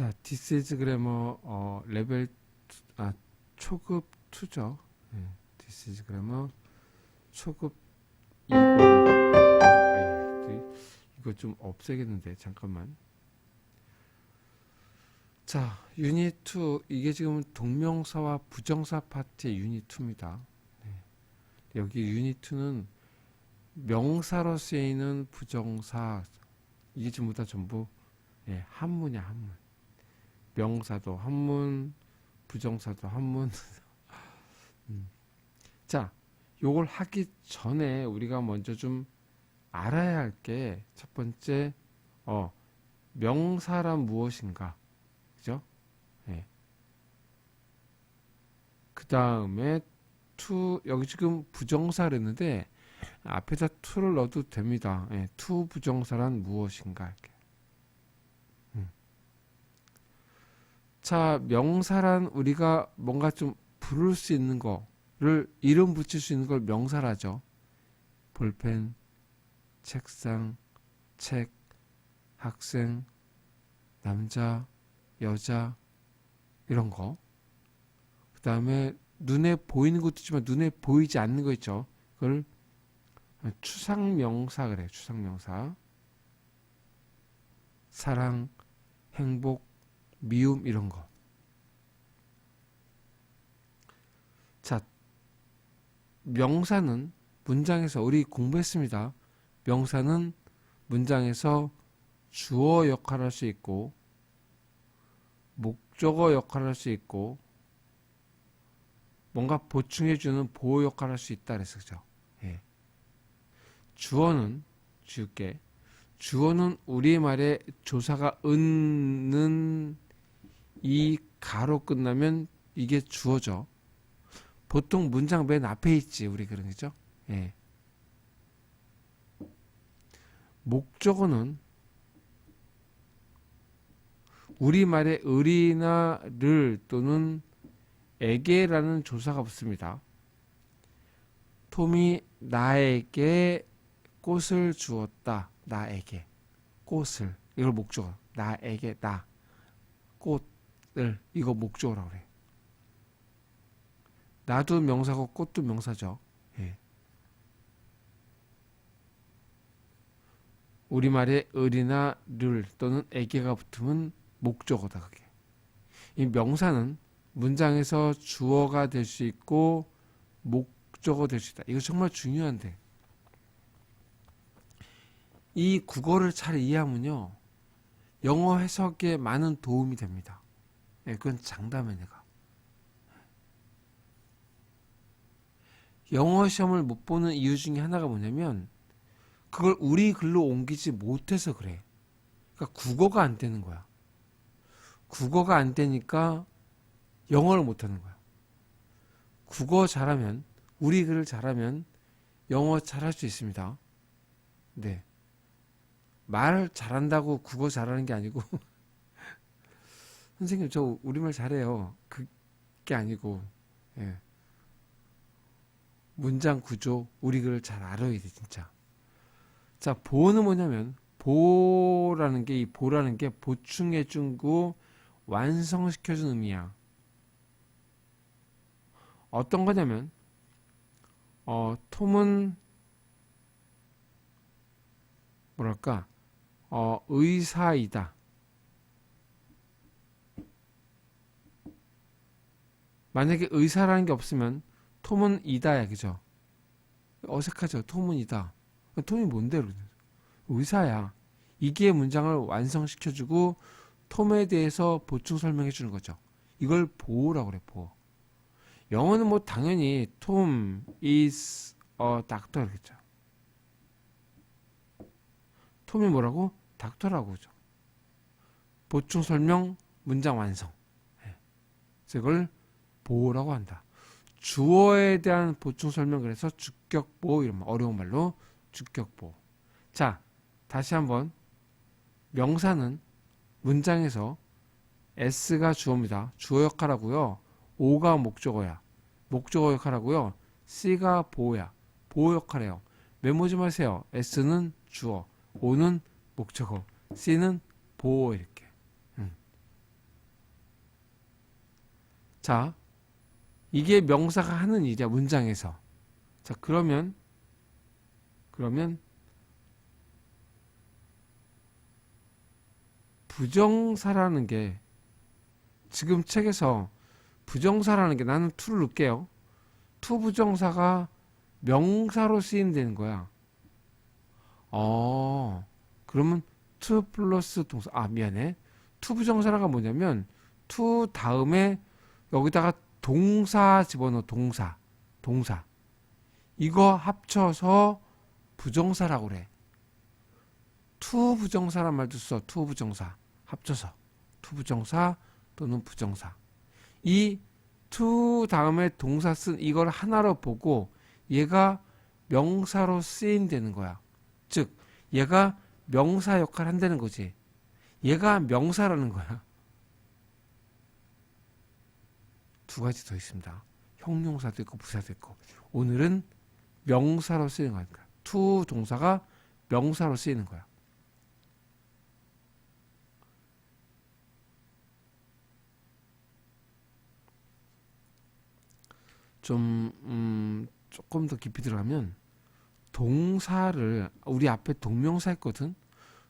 자, is grammar 어, 레벨 투- 아 초급 2죠. 예, this is grammar 초급 2권. 아이, 이거 좀 없애겠는데 잠깐만. 자, 유닛 2 이게 지금 동명사와 부정사 파트의 유닛 2입니다. 여기 유닛 2는 명사로 쓰이는 부정사 이게 전부 다 전부 예, 한문이야 한문. 명사도 한문, 부정사도 한문. 음. 자, 요걸 하기 전에 우리가 먼저 좀 알아야 할 게 첫 번째 어 명사란 무엇인가, 그죠? 예. 그 다음에 to 여기 지금 부정사를 했는데 앞에다 to를 넣어도 됩니다. 예, to 부정사란 무엇인가 이렇게. 자, 명사란 우리가 뭔가 좀 부를 수 있는 거를 이름 붙일 수 있는 걸 명사라죠. 볼펜, 책상, 책, 학생, 남자, 여자 이런 거. 그 다음에 눈에 보이는 것도 있지만 눈에 보이지 않는 거 있죠. 그걸 추상명사 그래. 추상명사. 사랑, 행복, 미움 이런 거. 자, 명사는 문장에서 우리 공부했습니다. 명사는 문장에서 주어 역할을 할 수 있고 목적어 역할을 할 수 있고 뭔가 보충해주는 보호 역할을 할 수 있다 그랬어 그죠? 예. 주어는 지울게 주어는 우리말의 조사가 은는 이 가로 끝나면 이게 주어죠. 보통 문장 맨 앞에 있지 우리 그런 거죠. 예. 목적어는 우리말의 을이나 를 또는 에게라는 조사가 붙습니다. 톰이 나에게 꽃을 주었다. 나에게 꽃을 이걸 목적어 나에게 나 꽃 을 이거 목적어라고 그래. 나도 명사고 꽃도 명사죠. 예. 우리말에 을이나 를 또는 에게가 붙으면 목적어다 그게. 이 명사는 문장에서 주어가 될 수 있고 목적어 될 수 있다. 이거 정말 중요한데. 이 국어를 잘 이해하면요. 영어 해석에 많은 도움이 됩니다. 예, 그건 장담해 내가. 영어 시험을 못 보는 이유 중에 하나가 뭐냐면 그걸 우리 글로 옮기지 못해서 그래. 그러니까 국어가 안 되는 거야. 국어가 안 되니까 영어를 못 하는 거야. 국어 잘하면 우리 글을 잘하면 영어 잘할 수 있습니다. 네. 말 잘한다고 국어 잘하는 게 아니고 선생님 저 우리말 잘해요. 그게 아니고 예. 문장 구조 우리 글을 잘 알아야 돼 진짜. 자 보는 뭐냐면 보라는 게 이 보라는 게 보충해 준고 완성시켜 준 의미야. 어떤 거냐면 어 톰은 뭐랄까 어, 의사이다. 만약에 의사라는 게 없으면 톰은 이다야, 그죠? 어색하죠? 톰은 이다. 톰이 뭔데? 의사야. 이게 문장을 완성시켜주고 톰에 대해서 보충 설명해 주는 거죠. 이걸 보호라고 그래, 보호. 영어는 뭐 당연히 톰 is a doctor 그랬죠. 톰이 뭐라고? 닥터라고 죠 보충 설명 문장 완성. 예. 그래서 이걸 보호라고 한다. 주어에 대한 보충 설명 그래서 주격보 이런 어려운 말로 주격보. 자, 다시 한번 명사는 문장에서 s가 주어입니다. 주어 역할하고요. o가 목적어야. 목적어 역할하고요. c가 보호야. 보호 역할해요. 메모지 마세요. s는 주어, o는 목적어, C는 보호 이렇게. 음. 자, 이게 명사가 하는 일이야, 문장에서. 자, 그러면, 그러면, 부정사라는 게, 지금 책에서 부정사라는 게 나는 to를 넣을게요. to 부정사가 명사로 쓰인다는 거야. 어, 그러면 to 플러스 동사, 아, 미안해. to 부정사라가 뭐냐면, to 다음에 여기다가 동사 집어넣어, 동사. 동사. 이거 합쳐서 부정사라고 그래. to 부정사란 말도 써, to 부정사. 합쳐서. to 부정사 또는 부정사. 이 to 다음에 동사 쓴 이걸 하나로 보고 얘가 명사로 쓰인다는 거야. 즉, 얘가 명사 역할 한다는 거지. 얘가 명사라는 거야. 두 가지 더 있습니다. 형용사도 있고 부사도 있고. 오늘은 명사로 쓰이는 거니까. to 동사가 명사로 쓰이는 거야. 좀 음, 조금 더 깊이 들어가면 동사를 우리 앞에 동명사 했거든.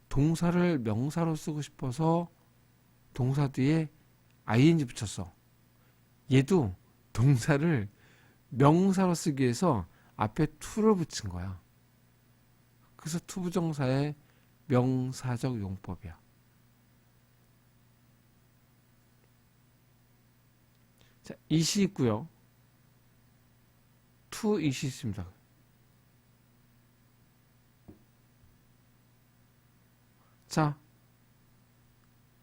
동사를 명사로 쓰고 싶어서 동사 뒤에 ing 붙였어. 얘도 동사를 명사로 쓰기 위해서 앞에 to를 붙인 거야. 그래서 to 부정사의 명사적 용법이야. 자, 이시 있고요. to 이시 있습니다. 자,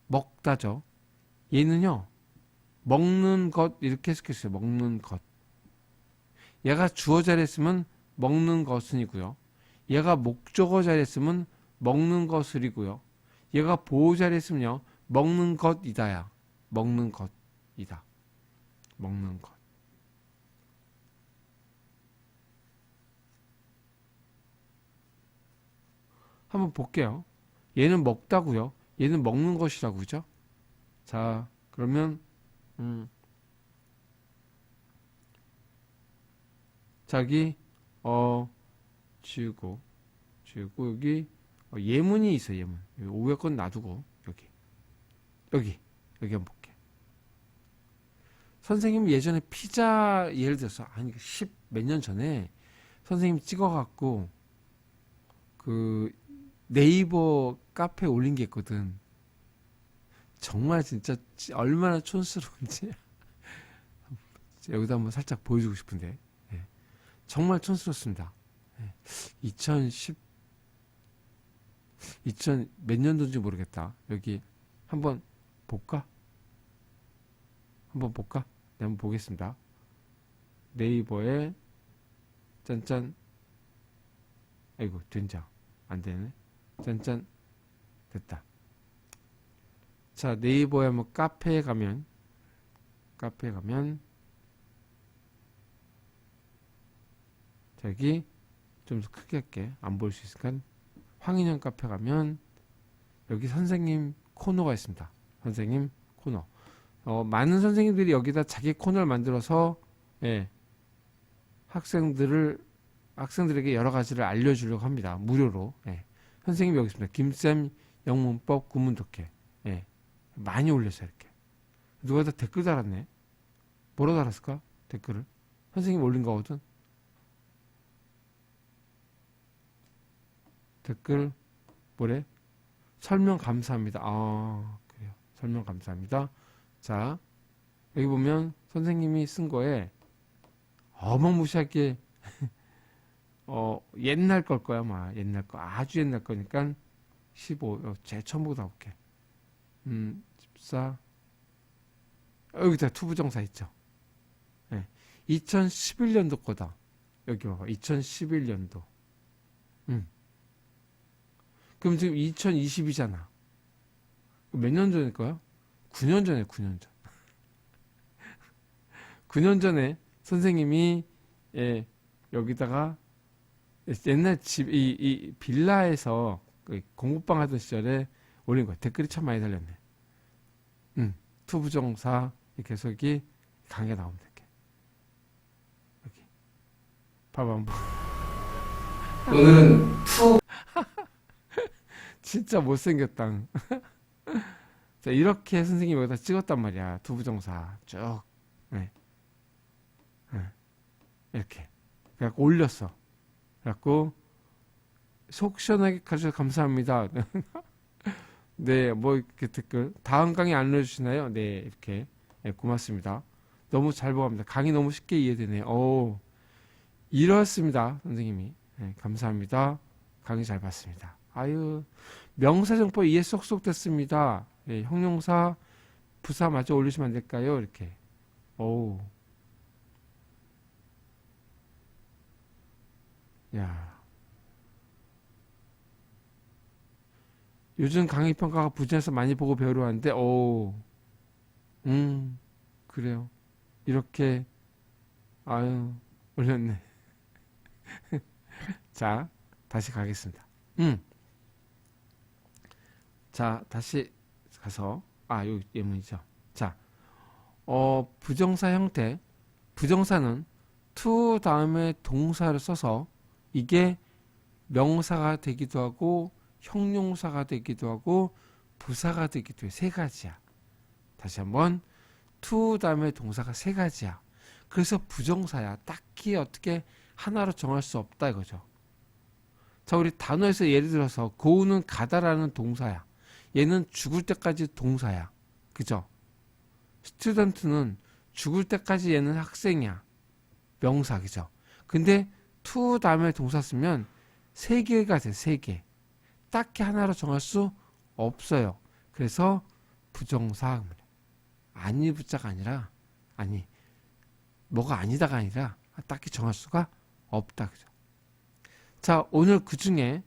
먹다죠. 얘는요, 먹는 것 이렇게 해석했어요. 먹는 것. 얘가 주어 자리했으면 먹는 것은이고요. 얘가 목적어 자리했으면 먹는 것을이고요. 얘가 보호 자리했으면요. 먹는 것이다야. 먹는 것이다. 먹는 것. 한번 볼게요. 얘는 먹다고요. 얘는 먹는 것이라고 그죠? 자, 그러면 음. 자기 어 지우고 지우고 여기 어, 예문이 있어 예문. 오해 건 놔두고 여기. 여기. 여기 한번 볼게. 선생님 예전에 피자 예를 들어서 아니 10 몇 년 전에 선생님 찍어갖고 그 네이버 카페에 올린 게 있거든 정말 진짜 얼마나 촌스러운지 여기다 한번 살짝 보여주고 싶은데 예. 정말 촌스럽습니다. 예. 2010 2000 몇 년도인지 모르겠다. 여기 한번 볼까? 한번 볼까? 네, 한번 보겠습니다. 네이버에 짠짠 아이고 된장 안 되네. 짠짠 됐다. 자, 네이버에 뭐 카페에 가면 카페에 가면 저기 좀더 크게 할게. 안 보일 수 있으니까 황인영 카페 가면 여기 선생님 코너가 있습니다. 선생님 코너. 어, 많은 선생님들이 여기다 자기 코너를 만들어서 예, 학생들을 학생들에게 여러 가지를 알려주려고 합니다. 무료로. 예. 선생님 여기 있습니다. 김쌤 영문법 구문독해. 예. 많이 올렸어요, 이렇게. 누가 다 댓글 달았네. 뭐라 달았을까? 댓글을. 선생님 올린 거거든. 댓글, 뭐래? 설명 감사합니다. 아, 그래요. 설명 감사합니다. 자, 여기 보면 선생님이 쓴 거에 어마무시하게, 어, 옛날 걸 거야, 막. 옛날 거. 아주 옛날 거니까 15, 어, 제 처음부터 볼게. 음, 14. 여기다 투부정사 있죠. 네. 2011년도 거다. 여기 봐봐. 2011년도. 음. 그럼 지금 2020이잖아. 몇 년 전일 거야? 9년 전에, 9년 전. 9년 전에 선생님이, 예, 여기다가 옛날 집, 이, 이 빌라에서 그 공부방 하던 시절에 올린 거야. 댓글이 참 많이 달렸네. 음, 투부정사 계속이 강하게 나오면 이렇게. 여기. 봐봐 한번. 오늘은 푸 진짜 못생겼다. 자 이렇게 선생님이 여기다 찍었단 말이야. 두부정사 쭉. 네. 네. 이렇게. 그래갖고 올렸어. 그래갖고 속 시원하게 가주셔서 감사합니다 네 뭐 이렇게 댓글 다음 강의 알려주시나요? 네 이렇게. 네, 고맙습니다. 너무 잘 보갑니다. 강의 너무 쉽게 이해되네요. 오 이렇습니다 선생님이. 네, 감사합니다. 강의 잘 봤습니다. 아유 명사정법 이해 쏙쏙 됐습니다. 네, 형용사 부사 마저 올리시면 안 될까요? 이렇게. 오 야. 요즘 강의 평가가 부진해서 많이 보고 배우러 왔는데, 오, 음, 그래요. 이렇게, 아유, 올렸네. 자, 다시 가겠습니다. 음. 자, 다시 가서, 아, 요 예문이죠. 자, 어, 부정사 형태. 부정사는 to 다음에 동사를 써서 이게 명사가 되기도 하고 형용사가 되기도 하고 부사가 되기도 해. 세 가지야. 다시 한번 to 다음에 동사가 세 가지야. 그래서 부정사야. 딱히 어떻게 하나로 정할 수 없다 이거죠. 자, 우리 단어에서 예를 들어서 고우는 가다라는 동사야. 얘는 죽을 때까지 동사야. 그죠? 스튜던트는 죽을 때까지 얘는 학생이야. 명사, 그죠? 근데 to 다음에 동사 쓰면 세 개가 돼, 세 개. 딱히 하나로 정할 수 없어요. 그래서 부정사 아니 부자가 아니라 아니 뭐가 아니다가 아니라 딱히 정할 수가 없다 그죠. 자 오늘 그 중에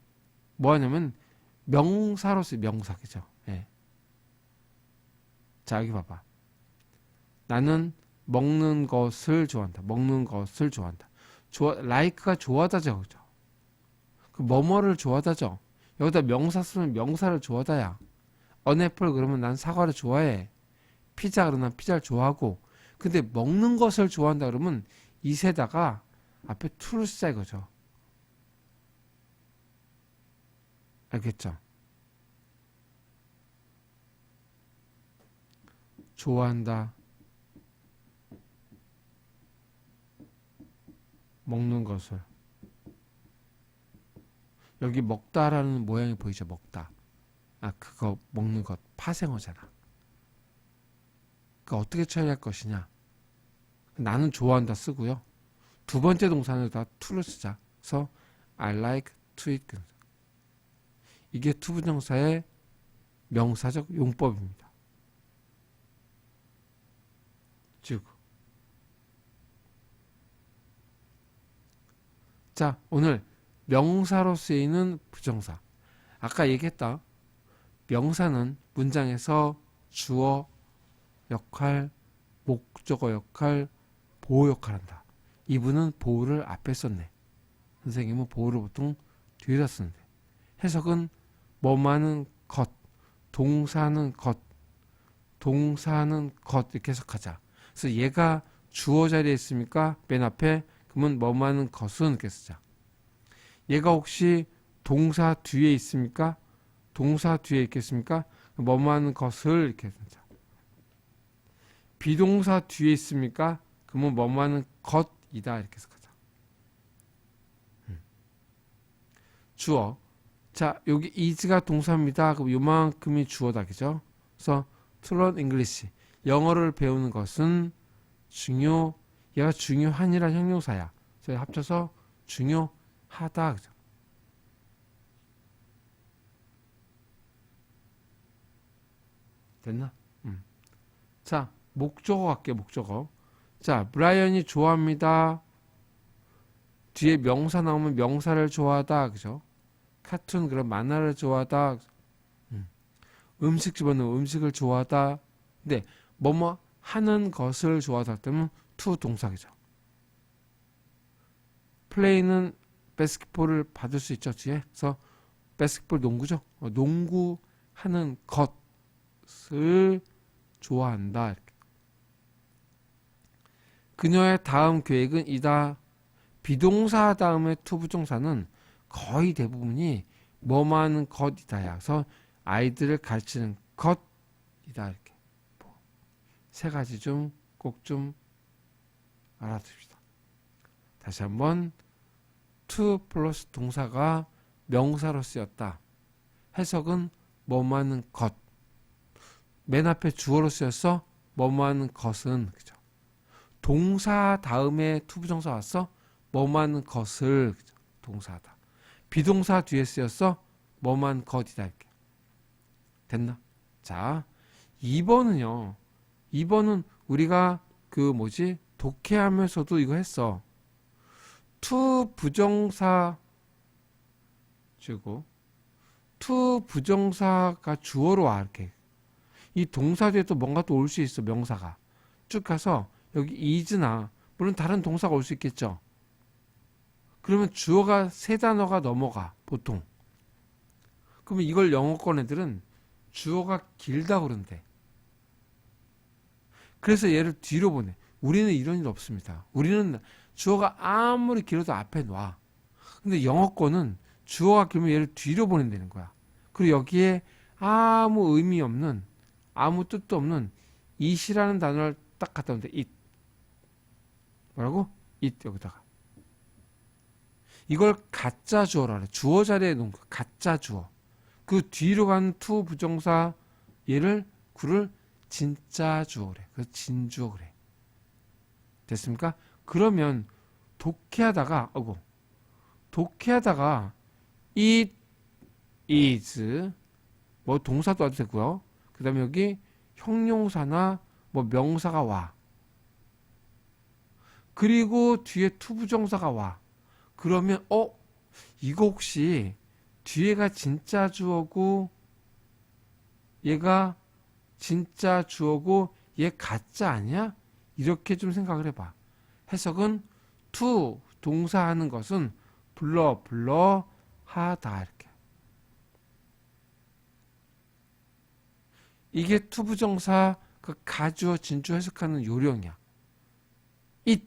뭐 하냐면 명사로서 명사 그죠. 예. 자 여기 봐봐. 나는 먹는 것을 좋아한다. 먹는 것을 좋아한다. 좋아 라이크가 좋아하다죠 그죠. 그 뭐뭐를 좋아하다죠. 여기다 명사 쓰면 명사를 좋아하다야. 언애플 그러면 난 사과를 좋아해. 피자 그러면 난 피자를 좋아하고. 근데 먹는 것을 좋아한다 그러면 이세다가 앞에 투를 쓰자 이거죠. 알겠죠? 좋아한다. 먹는 것을. 여기 먹다라는 모양이 보이죠? 먹다. 아, 그거 먹는 것 파생어잖아. 그 어떻게 처리할 것이냐? 나는 좋아한다 쓰고요. 두 번째 동사는 다 to를 쓰자. 그래서 I like to eat. 이게 투부정사의 명사적 용법입니다. 쭉. 자, 오늘 명사로 쓰이는 부정사. 아까 얘기했다. 명사는 문장에서 주어 역할, 목적어 역할, 보호 역할 한다. 이분은 보호를 앞에 썼네. 선생님은 보호를 보통 뒤에다 쓰는데. 해석은 뭐만은 것, 동사는 것, 동사는 것 이렇게 해석하자. 그래서 얘가 주어 자리에 있습니까? 맨 앞에 그러면 뭐만은 것은 이렇게 쓰자. 얘가 혹시 동사 뒤에 있습니까? 동사 뒤에 있겠습니까? 뭐뭐하는 것을 이렇게 쓰자. 비동사 뒤에 있습니까? 그러면 뭐뭐하는 것이다 이렇게 해석하자. 음. 주어. 자 여기 is가 동사입니다. 그럼 요만큼이 주어다 그죠? 그래서 learn English. 영어를 배우는 것은 중요. 얘가 중요한이란 형용사야. 저희 합쳐서 중요. 하다? 됐나? 음. 자 목적어 갈게 목적어 자 브라이언이 좋아합니다 뒤에 명사 나오면 명사를 좋아하다 그죠? 카툰 그런 만화를 좋아하다 음. 음식 집어넣으면 음식을 좋아하다 근데 뭐뭐 하는 것을 좋아하다 때문에 투 동사이죠 플레이는 베스킷볼을 받을 수 있죠 뒤에 그래서 베스킷볼 농구죠 어, 농구 하는 것을 좋아한다. 그녀의 다음 계획은 이다. 비동사 다음에 투부정사는 거의 대부분이 뭐뭐하는 것이다야. 그래서 아이들을 가르치는 것이다 이렇게 뭐 세 가지 좀 꼭좀 알아둡시다. 다시 한번 to 플러스 동사가 명사로 쓰였다. 해석은 뭐뭐하는 것. 맨 앞에 주어로 쓰였어. 뭐뭐하는 것은 그죠. 동사 다음에 투부정사 왔어. 뭐뭐하는 것을 그죠. 동사다. 비동사 뒤에 쓰였어. 뭐뭐한 것이다 이렇게. 됐나? 자, 2번은요. 2번은 우리가 그 뭐지? 독해하면서도 이거 했어. 투 부정사 주고 투 부정사가 주어로 와 이렇게. 이 동사 뒤에 또 뭔가 또 올 수 있어 명사가. 쭉 가서 여기 is나 물론 다른 동사가 올 수 있겠죠. 그러면 주어가 세 단어가 넘어가 보통. 그러면 이걸 영어권 애들은 주어가 길다 그런데. 그래서 얘를 뒤로 보내. 우리는 이런 일 없습니다. 우리는 주어가 아무리 길어도 앞에 놔 근데 영어권은 주어가 길면 얘를 뒤로 보낸다는 거야. 그리고 여기에 아무 의미 없는 아무 뜻도 없는 it이라는 단어를 딱 갖다 놓는데 it 뭐라고? it 여기다가 이걸 가짜 주어라 그래. 주어 자리에 놓은 거 가짜 주어. 그 뒤로 가는 to 부정사 얘를 구를 진짜 주어래. 그 진주어 그래. 됐습니까? 그러면 독해하다가 어고 독해하다가 it is 뭐 동사도 와도 되고요. 그 다음에 여기 형용사나 뭐 명사가 와. 그리고 뒤에 투부정사가 와. 그러면 어 이거 혹시 뒤에가 진짜 주어고 얘가 진짜 주어고 얘 가짜 아니야? 이렇게 좀 생각을 해봐. 해석은 to 동사하는 것은 불러 불러 하다 이렇게. 이게 투부정사 그 가주어 진주 해석하는 요령이야. 이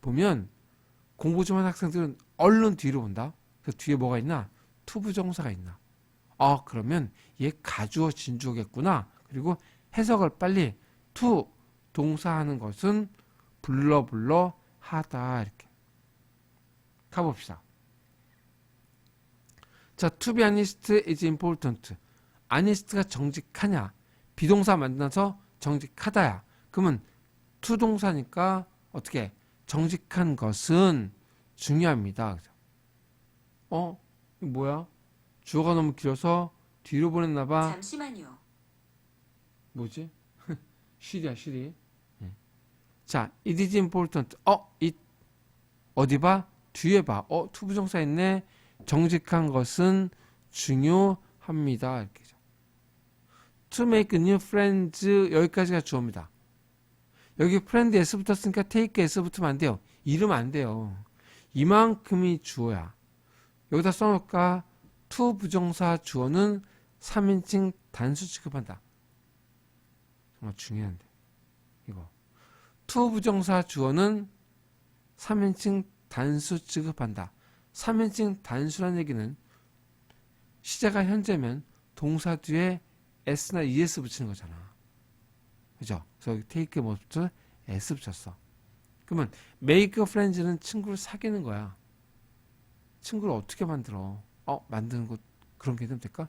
보면 공부 좀 하는 학생들은 얼른 뒤로 본다. 그 뒤에 뭐가 있나? 투부정사가 있나? 아 그러면 얘 가주어 진주겠구나. 그리고 해석을 빨리 투 동사하는 것은 불러 불러 하다 이렇게 가봅시다. 자, to be honest is important. honest가 정직하냐? 비동사 만나서 정직하다야. 그러면 to 동사니까 어떻게 정직한 것은 중요합니다. 어? 뭐야? 주어가 너무 길어서 뒤로 보냈나 봐. 잠시만요. 뭐지? 쉬리야, 쉬리. 예. 자, it is important. 어, it 어디 봐? 뒤에 봐. 어, 투부정사 있네. 정직한 것은 중요합니다. 이렇게죠. To make new friends 여기까지가 주어입니다. 여기 friend s 붙었으니까 take s 붙으면 안 돼요. 이름 안 돼요. 이만큼이 주어야. 여기다 써놓을까? to 부정사 주어는 3인칭 단수 취급한다. 정말 중요한데. 이거. To 부정사 주어는 3인칭 단수 취급한다. 3인칭 단수란 얘기는 시제가 현재면 동사 뒤에 s나 es 붙이는 거잖아. 그죠? 그래서 take 뭐부터 s 붙였어. 그러면 make friends는 친구를 사귀는 거야. 친구를 어떻게 만들어? 어, 만드는 거 그런 개념 될까?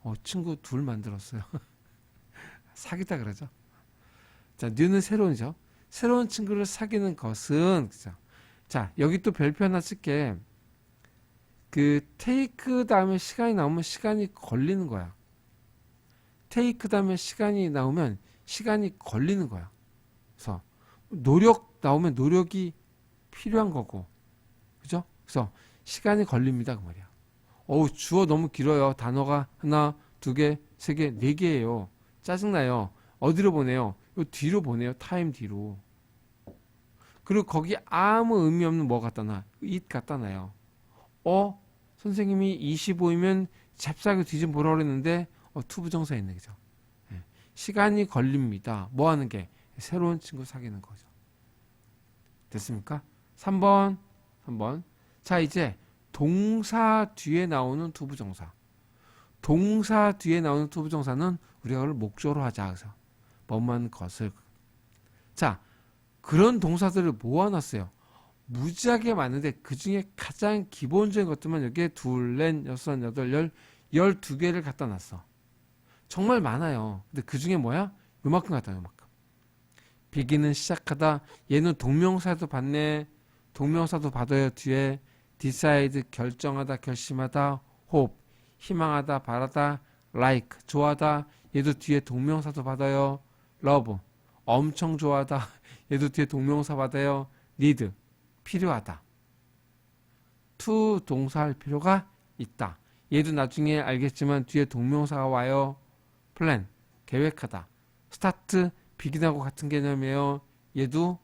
어, 친구 둘 만들었어요. 사귀다 그러죠. 자, new는 새로운이죠. 새로운 친구를 사귀는 것은 그죠? 자, 여기 또 별표 하나 쓸게. 그 테이크 다음에 시간이 나오면 시간이 걸리는 거야. 테이크 다음에 시간이 나오면 시간이 걸리는 거야. 그래서 노력 나오면 노력이 필요한 거고. 그죠? 그래서 시간이 걸립니다. 그 말이야. 어우, 주어 너무 길어요. 단어가 하나, 두 개, 세 개, 네 개예요. 짜증나요. 어디로 보내요? 요 뒤로 보내요. 타임 뒤로. 그리고 거기 아무 의미 없는 뭐 갖다 놔. it 갖다 놔요. 어? 선생님이 25이면 잽싸게 뒤 좀 보라 그랬는데 어, 투부정사 있네 그죠? 예. 시간이 걸립니다. 뭐 하는 게? 새로운 친구 사귀는 거죠. 됐습니까? 3번, 3번. 자, 이제 동사 뒤에 나오는 투부정사. 동사 뒤에 나오는 투부정사는 우리가 그걸 목조로 하자. 그래서 뭐만 것을. 자, 그런 동사들을 모아놨어요. 무지하게 많은데 그 중에 가장 기본적인 것들만 여기에 둘, 넷, 여섯, 여덟, 열, 열두 개를 갖다 놨어. 정말 많아요. 근데 그 중에 뭐야? 요만큼 갖다 놔, 요만큼. 비기는 시작하다. 얘는 동명사도 받네. 동명사도 받아요. 뒤에 decide 결정하다, 결심하다, hope 희망하다, 바라다, like 좋아하다. 얘도 뒤에 동명사도 받아요. love 엄청 좋아하다. 얘도 뒤에 동명사 받아요. need 필요하다. to 동사할 필요가 있다. 얘도 나중에 알겠지만 뒤에 동명사가 와요. plan 계획하다. start 비긴하고 같은 개념이에요. 얘도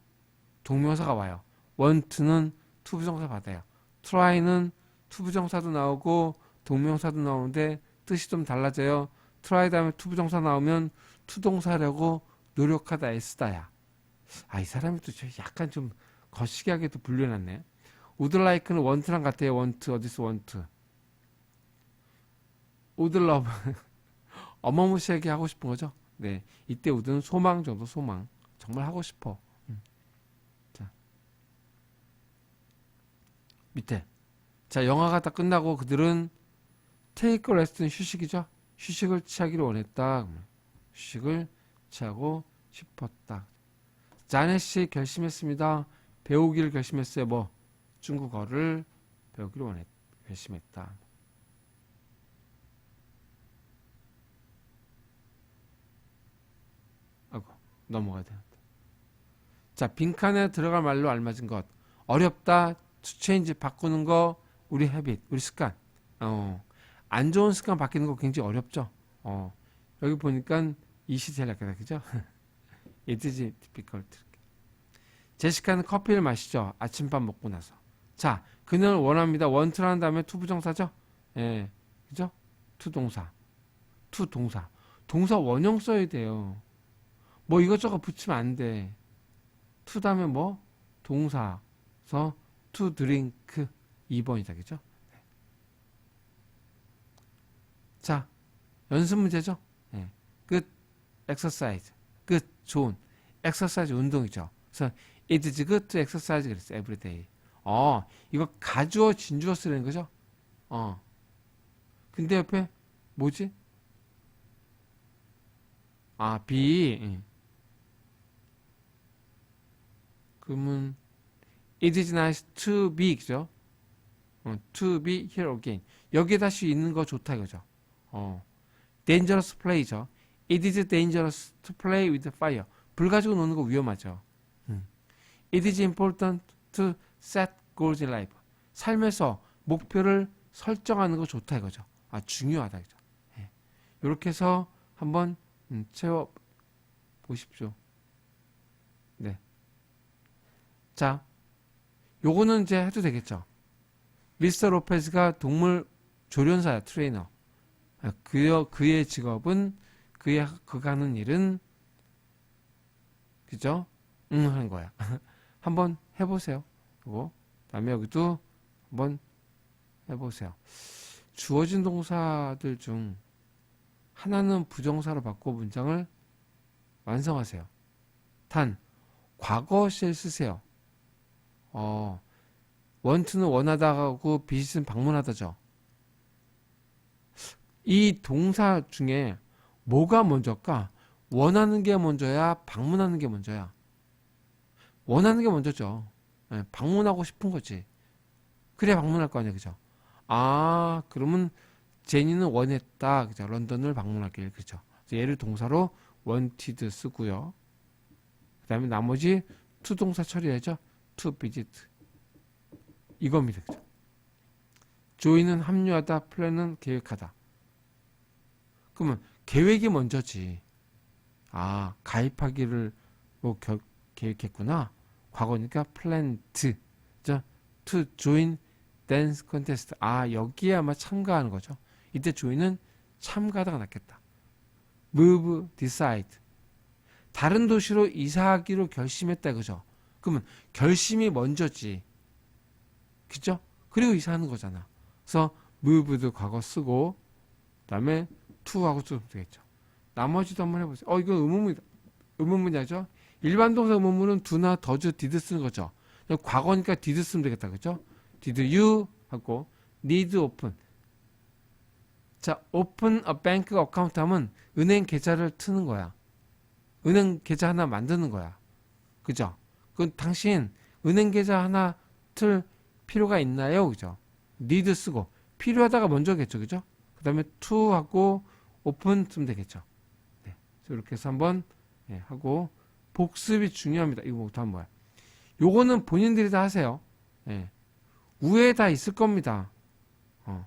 동명사가 와요. want는 투부정사 받아요. try는 투부정사도 나오고 동명사도 나오는데 뜻이 좀 달라져요. try 다음에 투부정사 나오면 투동사라고 노력하다 애쓰다야. 아, 이 사람이 또 약간 좀 거시기하게도 would like는 want랑 같아요. want 어디서 would love 어마무시하게 하고 싶은 거죠. 네, 이때 would는 소망 정도 소망 정말 하고 싶어. 음. 자 밑에 자 영화가 다 끝나고 그들은 a rest는 휴식이죠. 휴식을 취하기를 원했다. 휴식을 취하고 싶었다. 자넷 씨 결심했습니다. 배우기를 결심했어요. 뭐 중국어를 배우기를 원했 결심했다. 아이고 넘어가야 되는데. 자 빈칸에 들어갈 말로 알맞은 것 어렵다. change 바꾸는 거 우리 헤빗 우리 습관. 어. 안 좋은 습관 바뀌는 거 굉장히 어렵죠. 어. 여기 보니까 이 시제를 약간 그죠? It is difficult. 제시카는 커피를 마시죠. 아침밥 먹고 나서. 자, 그녀는 원합니다. 원트라는 다음에 투부정사죠? 예. 그죠? 투동사. 투동사. 동사 원형 써야 돼요. 뭐 이것저것 붙이면 안 돼. 투 다음에 뭐? 동사서 투 드링크 2번이다. 그죠? 네. 자, 연습 문제죠? 예. 끝. 엑서사이즈. 끝. 좋은. 엑서사이즈 운동이죠. 그래서 it is good to exercise 그랬어. every day. 어, 이거 가주어 진주어 쓰는 거죠? 어. 근데 옆에 뭐지? 아, be. 응. 그러면 it is nice to be 그죠? 어, to be here again. 여기에 다시 있는 거 좋다 이거죠. 어. dangerous play죠. It is dangerous to play with fire. 불 가지고 노는 거 위험하죠. 음. It is important to set goals in life. 삶에서 목표를 설정하는 거 좋다 이거죠. 아 중요하다 이거죠. 예. 이렇게 해서 한번 음, 채워 보십시오. 네. 자, 요거는 이제 해도 되겠죠. 미스터 로페즈가 동물 조련사야 트레이너. 아, 그여 그의 직업은 그의 그가 하는 일은 그죠? 응 하는 거야. 한번 해보세요. 그리고 다음에 여기도 한번 해보세요. 주어진 동사들 중 하나는 부정사로 바꿔 문장을 완성하세요. 단 과거 시에 쓰세요. 어, 원트는 원하다하고 비짓은 방문하다죠. 이 동사 중에 뭐가 먼저일까? 원하는 게 먼저야, 방문하는 게 먼저야. 원하는 게 먼저죠. 예, 방문하고 싶은 거지. 그래 방문할 거 아니야, 그죠? 아, 그러면 제니는 원했다, 그죠? 런던을 방문하길, 그죠? 얘를 동사로 wanted 쓰고요. 그 다음에 나머지 to 동사 처리해야죠. to visit. 이겁니다, 그죠? 조이는 합류하다, 플랜은 계획하다. 그러면 계획이 먼저지. 아, 가입하기를 뭐 겨, 계획했구나. 과거니까 planned. to join dance contest. 아, 여기에 아마 참가하는 거죠. 이때 join은 참가하다가 낫겠다. move, decide. 다른 도시로 이사하기로 결심했다 그죠? 그러면 결심이 먼저지. 그죠? 그리고 이사하는 거잖아. 그래서 move도 과거 쓰고 그다음에 to하고 쓰면 되겠죠. 나머지도 한번 해보세요. 어 이거 의문문 의문문이죠. 일반 동사 의문문은 do나 does, 쓰는 거죠. 과거니까 did 쓰면 되겠다, 그죠? did 하고 need. 자, open a bank account 하면 은행 계좌를 트는 거야. 은행 계좌 하나 만드는 거야. 그죠? 그 당신 은행 계좌 하나 틀 필요가 있나요? 그죠? need 쓰고 필요하다가 먼저겠죠. 그죠? 그 다음에 to 하고 쓰면 되겠죠. 네. 이렇게 해서 한번 예, 하고 복습이 중요합니다. 이거 한번 뭐야? 요거는 본인들이 다 하세요. 예. 우에 다 있을 겁니다. 어.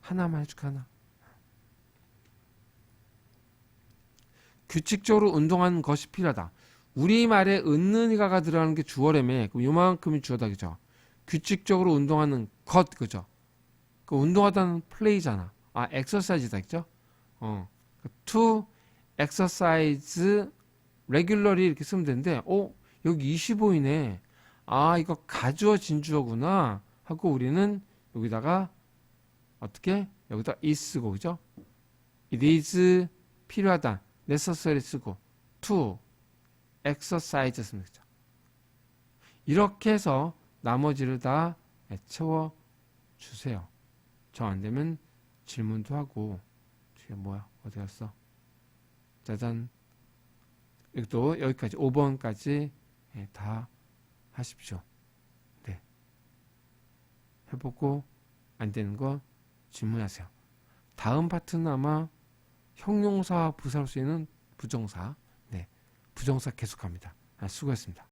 하나만 해줄까 하나. 규칙적으로 운동하는 것이 필요하다. 우리말에 은는이가가 들어가는 게 주어라며 그럼 요만큼이 주어다 그죠? 규칙적으로 운동하는 것 그죠? 그 운동하다는 플레이잖아. 아 엑서사이즈다 그죠? 어. to exercise regularly 이렇게 쓰면 되는데 어 여기 25이네. 아 이거 가주어 진주어구나 하고 우리는 여기다가 어떻게 여기다 is 쓰고 그죠? it is 필요하다. necessary 쓰고 to exercise 쓰면 되죠. 이렇게 해서 나머지를 다 채워 주세요. 저 안 되면 질문도 하고 뒤에 뭐야 어디 갔어? 짜잔 여기도 여기까지 5번까지 예, 다 하십시오. 네. 해보고 안 되는 거 질문하세요. 다음 파트는 아마 형용사와 부사로 쓰이는 부정사, 네, 부정사 계속합니다. 아, 수고했습니다.